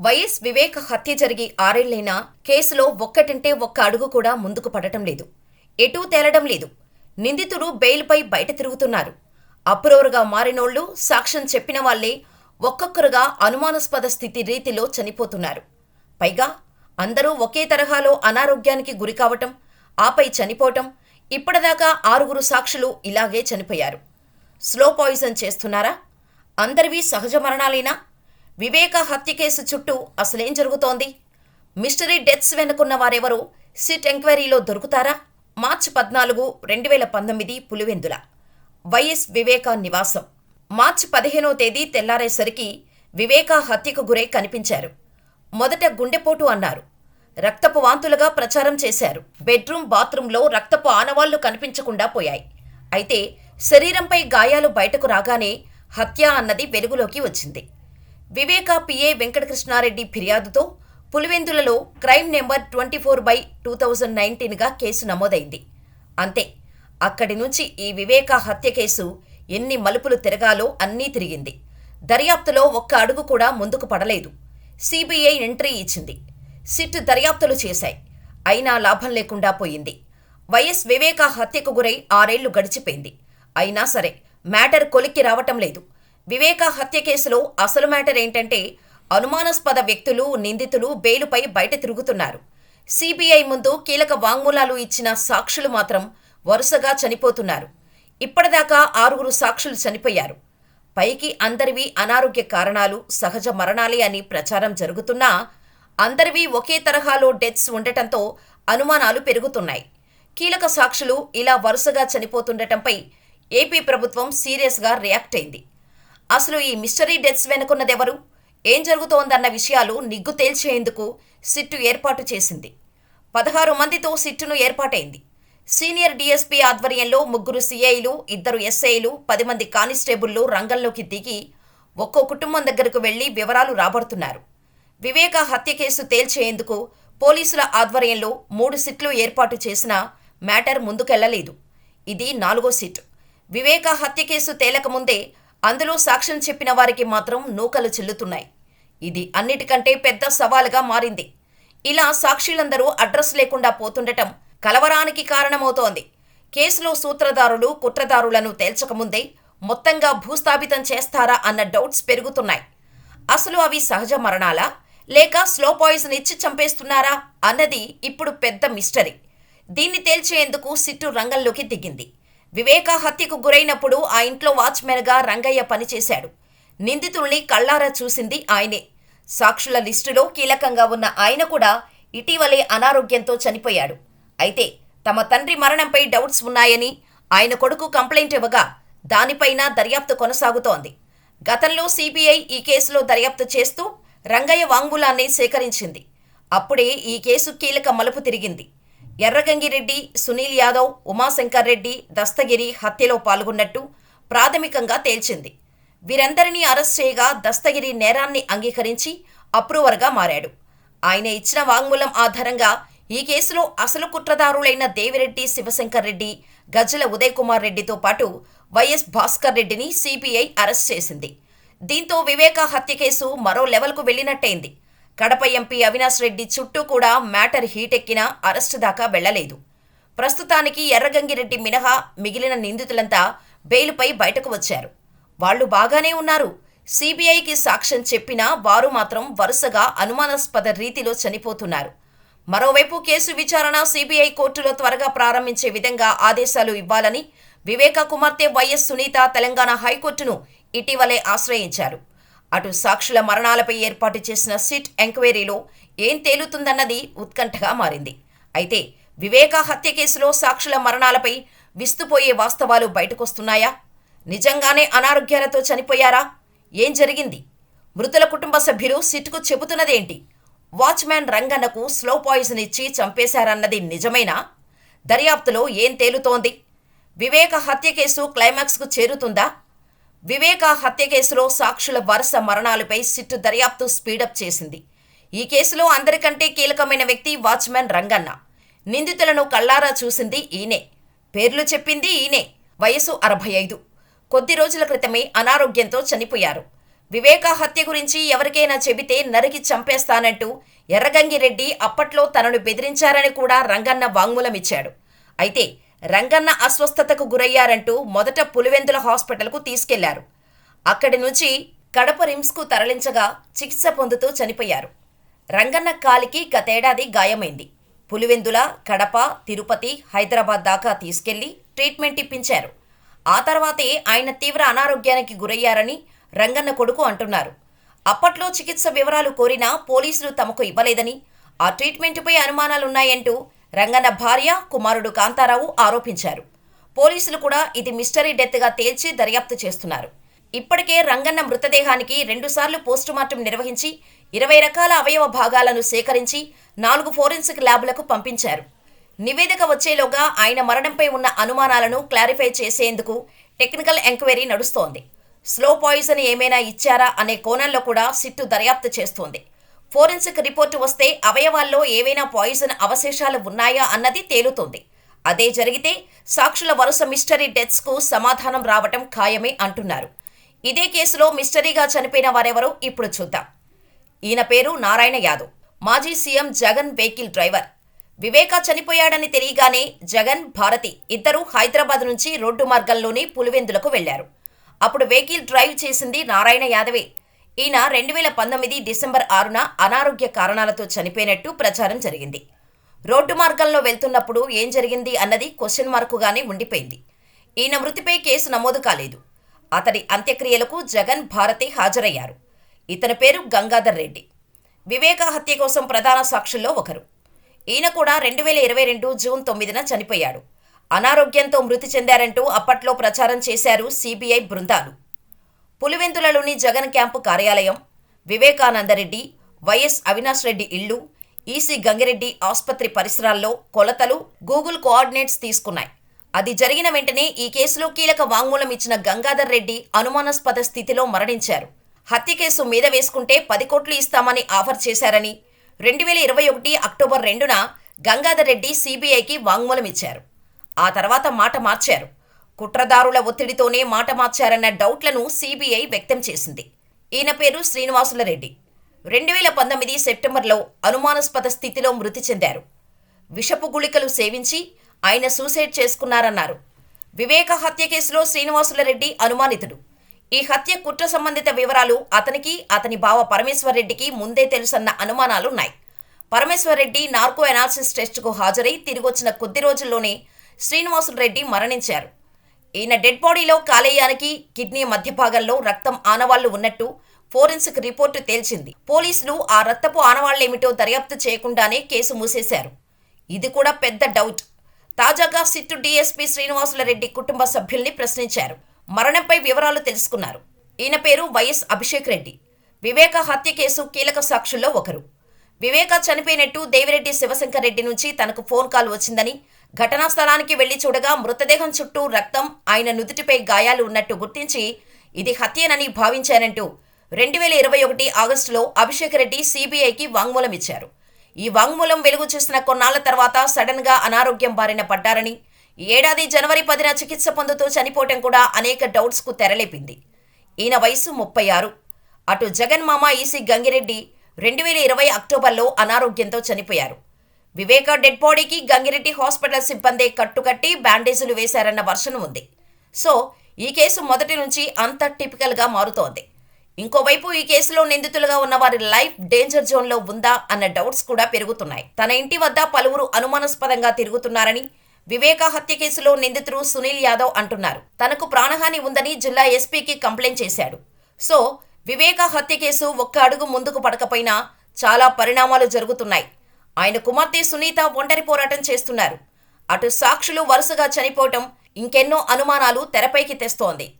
YS వివేక హత్య జరిగి ఆరేళ్ళైనా కేసులో ఒక్కటింటే ఒక్క అడుగు కూడా ముందుకు పడటం లేదు. ఎటూ తేలడం లేదు. నిందితుడు బెయిల్పై బయట తిరుగుతున్నారు. అప్రూవర్గా మారినోళ్ళు సాక్ష్యం చెప్పిన వాళ్ళే ఒక్కొక్కరుగా అనుమానాస్పద స్థితి రీతిలో చనిపోతున్నారు. పైగా అందరూ ఒకే తరహాలో అనారోగ్యానికి గురికావటం ఆపై చనిపోవటం ఇప్పటిదాకా ఆరుగురు సాక్షులు ఇలాగే చనిపోయారు. స్లో పాయిజన్ చేస్తున్నారా? అందరివి సహజ మరణాలేనా? వివేక హత్య కేసు చుట్టూ అసలేం జరుగుతోంది? మిస్టరీ డెత్స్ వెనుకున్న వారెవరో? సిట్ ఎంక్వైరీలో దొరుకుతారా? మార్చి పద్నాలుగు రెండు వేల పంతొమ్మిది పులివెందుల. వైఎస్ వివేక నివాసం. మార్చి పదిహేనో తేదీ తెల్లారేసరికి వివేక హత్యకు గురై కనిపించారు. మొదట గుండెపోటు అన్నారు. రక్తపు వాంతులుగా ప్రచారం చేశారు. బెడ్రూమ్ బాత్రూంలో రక్తపు ఆనవాళ్ళు కనిపించకుండా పోయాయి. అయితే శరీరంపై గాయాలు బయటకు రాగానే హత్య అన్నది వెలుగులోకి వచ్చింది. వివేక పిఏ వెంకటకృష్ణారెడ్డి ఫిర్యాదుతో పులివెందులలో crime number twenty four by two thousand నైన్టీన్గా case నమోదైంది. అంతే అక్కడి నుంచి ఈ వివేక హత్య కేసు ఎన్ని మలుపులు తిరగాలో అన్నీ తిరిగింది. దర్యాప్తులో ఒక్క అడుగు కూడా ముందుకు పడలేదు. సిబిఐ ఎంట్రీ ఇచ్చింది. సిట్ దర్యాప్తులు చేశాయి. అయినా లాభం లేకుండా పోయింది. వైఎస్ వివేక హత్యకు గురై ఆరేళ్ళు గడిచిపోయింది. అయినా సరే మ్యాటర్ కొలిక్కి రావటం లేదు. వివేక హత్య కేసులో అసలు మ్యాటర్ ఏంటంటే అనుమానాస్పద వ్యక్తులు నిందితులు బెయిలుపై బయట తిరుగుతున్నారు. సిబిఐ ముందు కీలక వాంగ్మూలాలు ఇచ్చిన సాక్షులు మాత్రం వరుసగా చనిపోతున్నారు. ఇప్పటిదాకా ఆరుగురు సాక్షులు చనిపోయారు. పైకి అందరివి అనారోగ్య కారణాలు సహజ మరణాలే అని ప్రచారం జరుగుతున్నా అందరివి ఒకే తరహాలో డెత్స్ ఉండటంతో అనుమానాలు పెరుగుతున్నాయి. కీలక సాక్షులు ఇలా వరుసగా చనిపోతుండటంపై ఏపీ ప్రభుత్వం సీరియస్గా రియాక్ట్ అయింది. అసలు ఈ మిస్టరీ డెత్స్ వెనుకున్నదెవరు? ఏం జరుగుతోందన్న విషయాలు నిగ్గు తేల్చేందుకు సిట్టు ఏర్పాటు చేసింది. పదహారు మందితో సిట్టును ఏర్పాటైంది. సీనియర్ డీఎస్పీ ఆధ్వర్యంలో ముగ్గురు సిఐలు ఇద్దరు ఎస్ఐలు పది మంది కానిస్టేబుళ్ళు రంగంలోకి దిగి ఒక్కో కుటుంబం దగ్గరకు వెళ్ళి వివరాలు రాబడుతున్నారు. వివేక హత్య కేసు తేల్చేందుకు పోలీసుల ఆధ్వర్యంలో మూడు సిట్లు ఏర్పాటు చేసిన మ్యాటర్ ముందుకెళ్ళలేదు. ఇది నాలుగో సిట్. వివేక హత్య కేసు తేలకముందే అందులో సాక్ష్యం చెప్పిన వారికి మాత్రం నూకలు చెల్లుతున్నాయి. ఇది అన్నిటికంటే పెద్ద సవాలుగా మారింది. ఇలా సాక్షులందరూ అడ్రస్ లేకుండా పోతుండటం కలవరానికి కారణమవుతోంది. కేసులో సూత్రధారులు కుట్రదారులను తేల్చకముందే మొత్తంగా భూస్థాపితం చేస్తారా అన్న డౌట్స్ పెరుగుతున్నాయి. అసలు అవి సహజ మరణాలా? లేక స్లో పాయిజన్ ఇచ్చి చంపేస్తున్నారా అన్నది ఇప్పుడు పెద్ద మిస్టరీ. దీన్ని తేల్చేందుకు సిట్టు రంగంలోకి దిగింది. వివేక హత్యకు గురైనప్పుడు ఆ ఇంట్లో వాచ్మెన్గా రంగయ్య పనిచేశాడు. నిందితుల్ని కళ్ళారా చూసింది ఆయనే. సాక్షుల లిస్టులో కీలకంగా ఉన్న ఆయన కూడా ఇటీవలే అనారోగ్యంతో చనిపోయాడు. అయితే తమ తండ్రి మరణంపై డౌట్స్ ఉన్నాయని ఆయన కొడుకు కంప్లైంట్ ఇవ్వగా దానిపైన దర్యాప్తు కొనసాగుతోంది. గతంలో సిబిఐ ఈ కేసులో దర్యాప్తు చేస్తూ రంగయ్య వాంగ్మూలాన్ని సేకరించింది. అప్పుడే ఈ కేసు కీలక మలుపు తిరిగింది. ఎర్రగంగిరెడ్డి సునీల్ యాదవ్ ఉమాశంకర్ రెడ్డి దస్తగిరి హత్యలో పాల్గొన్నట్టు ప్రాథమికంగా తేల్చింది. వీరందరినీ అరెస్ట్ చేయగా దస్తగిరి నేరాన్ని అంగీకరించి అప్రూవర్గా మారాడు. ఆయన ఇచ్చిన వాంగ్మూలం ఆధారంగా ఈ కేసులో అసలు కుట్రదారులైన దేవిరెడ్డి శివశంకర్ రెడ్డి గజ్జల ఉదయ్ కుమార్ రెడ్డితో పాటు వైఎస్ భాస్కర్ రెడ్డిని సిబిఐ అరెస్ట్ చేసింది. దీంతో వివేక హత్య కేసు మరో లెవెల్కు వెళ్ళినట్టయింది కడప ఎంపీ అవినాష్ రెడ్డి చుట్టూ కూడా మ్యాటర్ హీటెక్కినా అరెస్టు దాకా వెళ్ళలేదు ప్రస్తుతానికి ఎర్రగంగిరెడ్డి మినహా మిగిలిన నిందితులంతా బెయిల్పై బయటకు వచ్చారు. వాళ్ళు బాగానే ఉన్నారు. సిబిఐకి సాక్ష్యం చెప్పినా వారు మాత్రం వరుసగా అనుమానాస్పద రీతిలో చనిపోతున్నారు. మరోవైపు కేసు విచారణ సిబిఐ కోర్టులో త్వరగా ప్రారంభించే విధంగా ఆదేశాలు ఇవ్వాలని వివేక కుమార్తె వైఎస్ సునీత తెలంగాణ హైకోర్టును ఇటీవలే ఆశ్రయించారు. అటు సాక్షుల మరణాలపై ఏర్పాటు చేసిన సిట్ ఎంక్వైరీలో ఏం తేలుతుందన్నది ఉత్కంఠగా మారింది. అయితే వివేక హత్య కేసులో సాక్షుల మరణాలపై విస్తుపోయే వాస్తవాలు బయటకొస్తున్నాయా? నిజంగానే అనారోగ్యాలతో చనిపోయారా? ఏం జరిగింది? మృతుల కుటుంబ సభ్యులు సిట్కు చెబుతున్నదేంటి? వాచ్మ్యాన్ రంగన్నకు స్లో పాయిజన్ ఇచ్చి చంపేశారన్నది నిజమేనా? దర్యాప్తులో ఏం తేలుతోంది? వివేక హత్య కేసు క్లైమాక్స్కు చేరుతుందా? వివేక హత్య కేసులో సాక్షుల వరుస మరణాలపై సిట్టు దర్యాప్తు స్పీడప్ చేసింది. ఈ కేసులో అందరికంటే కీలకమైన వ్యక్తి వాచ్మెన్ రంగన్న. నిందితులను కళ్ళారా చూసింది ఈయనే. పేర్లు చెప్పింది ఈయనే. వయసు అరవై ఐదు. కొద్ది రోజుల క్రితమే అనారోగ్యంతో చనిపోయారు. వివేక హత్య గురించి ఎవరికైనా చెబితే నరికి చంపేస్తానంటూ ఎర్రగంగిరెడ్డి అప్పట్లో తనను బెదిరించారని కూడా రంగన్న వాంగ్మూలమిచ్చాడు. అయితే రంగన్న అస్వస్థతకు గురయ్యారంటూ మొదట పులివెందుల హాస్పిటల్కు తీసుకెళ్ళారు. అక్కడి నుంచి కడప రిమ్స్కు తరలించగా చికిత్స పొందుతూ చనిపోయారు. రంగన్న కాలికి గతేడాది గాయమైంది. పులివెందుల కడప తిరుపతి హైదరాబాద్ దాకా తీసుకెళ్ళి ట్రీట్మెంట్ ఇప్పించారు. ఆ తర్వాతే ఆయన తీవ్ర అనారోగ్యానికి గురయ్యారని రంగన్న కొడుకు అంటున్నారు. అప్పట్లో చికిత్స వివరాలు కోరినా పోలీసులు తమకు ఇవ్వలేదని ఆ ట్రీట్మెంటుపై అనుమానాలున్నాయంటూ రంగన్న భార్య కుమారుడు కాంతారావు ఆరోపించారు. పోలీసులు కూడా ఇది మిస్టరీ డెత్గా తేల్చి దర్యాప్తు చేస్తున్నారు. ఇప్పటికే రంగన్న మృతదేహానికి రెండుసార్లు పోస్టుమార్టం నిర్వహించి ఇరవై రకాల అవయవ భాగాలను సేకరించి నాలుగు ఫోరెన్సిక్ ల్యాబ్లకు పంపించారు. నివేదిక వచ్చేలోగా ఆయన మరణంపై ఉన్న అనుమానాలను క్లారిఫై చేసేందుకు టెక్నికల్ ఎంక్వైరీ నడుస్తోంది. స్లో పాయిజన్ ఏమైనా ఇచ్చారా అనే కోణంలో కూడా సిట్టు దర్యాప్తు చేస్తోంది. ఫోరెన్సిక్ రిపోర్టు వస్తే అవయవాల్లో ఏవైనా పాయిజన్ అవశేషాలు ఉన్నాయా అన్నది తేలుతోంది. అదే జరిగితే సాక్షుల వరుస మిస్టరీ డెత్స్కు సమాధానం రావటం ఖాయమే అంటున్నారు. ఇదే కేసులో మిస్టరీగా చనిపోయిన వారెవరో ఇప్పుడు చూద్దాం. ఈయన పేరు నారాయణ యాదవ్. మాజీ CM Jagan vehicle driver. Viveka చనిపోయాడని తెలియగానే జగన్ భారతి ఇద్దరూ హైదరాబాద్ నుంచి రోడ్డు మార్గంలోనే పులివెందులకు వెళ్ళారు. అప్పుడు వెహికల్ డ్రైవ్ చేసింది నారాయణ యాదవే. ఈయన రెండు వేల పంతొమ్మిది డిసెంబర్ ఆరున అనారోగ్య కారణాలతో చనిపోయినట్టు ప్రచారం జరిగింది. రోడ్డు మార్గంలో వెళ్తున్నప్పుడు ఏం జరిగింది అన్నది క్వశ్చన్ మార్కుగానే ఉండిపోయింది. ఈయన మృతిపై కేసు నమోదు కాలేదు. అతడి అంత్యక్రియలకు జగన్ భారతి హాజరయ్యారు. ఇతని పేరు గంగాధర్ రెడ్డి. వివేక హత్య కోసం ప్రధాన సాక్షుల్లో ఒకరు. ఈయన కూడా రెండు వేల ఇరవై రెండు జూన్ తొమ్మిదిన చనిపోయాడు. అనారోగ్యంతో మృతి చెందారంటూ అప్పట్లో ప్రచారం చేశారు సిబిఐ బృందాలు. పులివెందులలోని జగన్ క్యాంపు కార్యాలయం వివేకానందరెడ్డి వైఎస్ అవినాష్ రెడ్డి ఇల్లు ఈసీ గంగిరెడ్డి ఆసుపత్రి పరిసరాల్లో కొలతలు గూగుల్ కోఆర్డినేట్స్ తీసుకున్నాయి. అది జరిగిన వెంటనే ఈ కేసులో కీలక వాంగ్మూలం ఇచ్చిన గంగాధర్ రెడ్డి అనుమానాస్పద స్థితిలో మరణించారు. హత్య కేసు మీద వేసుకుంటే పది కోట్లు ఇస్తామని ఆఫర్ చేశారని రెండు వేల ఇరవై ఒకటి అక్టోబర్ రెండున గంగాధర్ రెడ్డి సిబిఐకి వాంగ్మూలం ఇచ్చారు. ఆ తర్వాత మాట మార్చారు. కుట్రదారుల ఒత్తిడితోనే మాట మార్చారన్న డౌట్లను సిబిఐ వ్యక్తం చేసింది. ఈయన పేరు శ్రీనివాసుల రెడ్డి రెండు వేల పంతొమ్మిది సెప్టెంబర్లో అనుమానాస్పద స్థితిలో మృతి చెందారు. విషపు గుళికలు సేవించి ఆయన సూసైడ్ చేసుకున్నారన్నారు. వివేక హత్య కేసులో శ్రీనివాసుల రెడ్డి అనుమానితుడు. ఈ హత్య కుట్ర సంబంధిత వివరాలు అతనికి అతని బావ పరమేశ్వర్ రెడ్డికి ముందే తెలుసన్న అనుమానాలున్నాయి. పరమేశ్వర్ రెడ్డి నార్కో ఎనాలిసిస్ టెస్టుకు హాజరై తిరిగొచ్చిన కొద్ది రోజుల్లోనే శ్రీనివాసులు రెడ్డి మరణించారు. ఈయన డెడ్ బాడీలో కాలేయానికి కిడ్నీ మధ్య భాగంలో రక్తం ఆనవాళ్ళు ఉన్నట్టు ఫోరెన్సిక్ రిపోర్టు తేల్చింది. పోలీసులు ఆ రక్తపు ఆనవాళ్ళేమిటో దర్యాప్తు చేయకుండానే కేసు మూసేశారు. ఇది కూడా పెద్ద డౌట్. తాజాగా సిట్టు డీఎస్పీ శ్రీనివాసుల రెడ్డి కుటుంబ సభ్యుల్ని ప్రశ్నించారు. మరణంపై వివరాలు తెలుసుకున్నారు. ఈయన పేరు వైఎస్ అభిషేక్ రెడ్డి. వివేక హత్య కేసు కీలక సాక్షుల్లో ఒకరు. వివేక చనిపోయినట్టు దేవిరెడ్డి శివశంకర్ రెడ్డి నుంచి తనకు ఫోన్ కాల్ వచ్చిందని ఘటనా స్థలానికి వెళ్ళి చూడగా మృతదేహం చుట్టూ రక్తం ఆయన నుదుటిపై గాయాలు ఉన్నట్టు గుర్తించి ఇది హత్యేనని భావించానంటూ రెండు వేల ఇరవై ఒకటి ఆగస్టులో అభిషేక్ రెడ్డి సిబిఐకి వాంగ్మూలం ఇచ్చారు. ఈ వాంగ్మూలం వెలుగు చూసిన కొన్నాళ్ళ తర్వాత సడన్గా అనారోగ్యం బారిన పడ్డారని ఏడాది జనవరి పదిన చికిత్స పొందుతూ చనిపోవటం కూడా అనేక డౌట్స్కు తెరలేపింది. ఈయన వయసు ముప్పై ఆరు. అటు జగన్ మామ ఈసీ గంగిరెడ్డి రెండు వేల ఇరవై అక్టోబర్లో అనారోగ్యంతో చనిపోయారు. వివేక డెడ్ బాడీకి గంగిరెడ్డి హాస్పిటల్ సిబ్బందే కట్టుకట్టి బ్యాండేజీలు వేశారన్న వర్షం ఉంది. సో ఈ కేసు మొదటి నుంచి అంత టిపికల్గా మారుతోంది. ఇంకోవైపు ఈ కేసులో నిందితులుగా ఉన్న వారి లైఫ్ డేంజర్ జోన్లో ఉందా అన్న డౌట్స్ కూడా పెరుగుతున్నాయి. తన ఇంటి వద్ద పలువురు అనుమానాస్పదంగా తిరుగుతున్నారని వివేక హత్య కేసులో నిందితుడు సునీల్ యాదవ్ అంటున్నారు. తనకు ప్రాణహాని ఉందని జిల్లా ఎస్పీకి కంప్లైంట్ చేశాడు. సో వివేక హత్య కేసు ఒక్క అడుగు ముందుకు పడకపోయినా చాలా పరిణామాలు జరుగుతున్నాయి. ఆయన కుమార్తె సునీత ఒంటరి పోరాటం చేస్తున్నారు. అటు సాక్షులు వరుసగా చనిపోవటం ఇంకెన్నో అనుమానాలు తెరపైకి తెస్తోంది.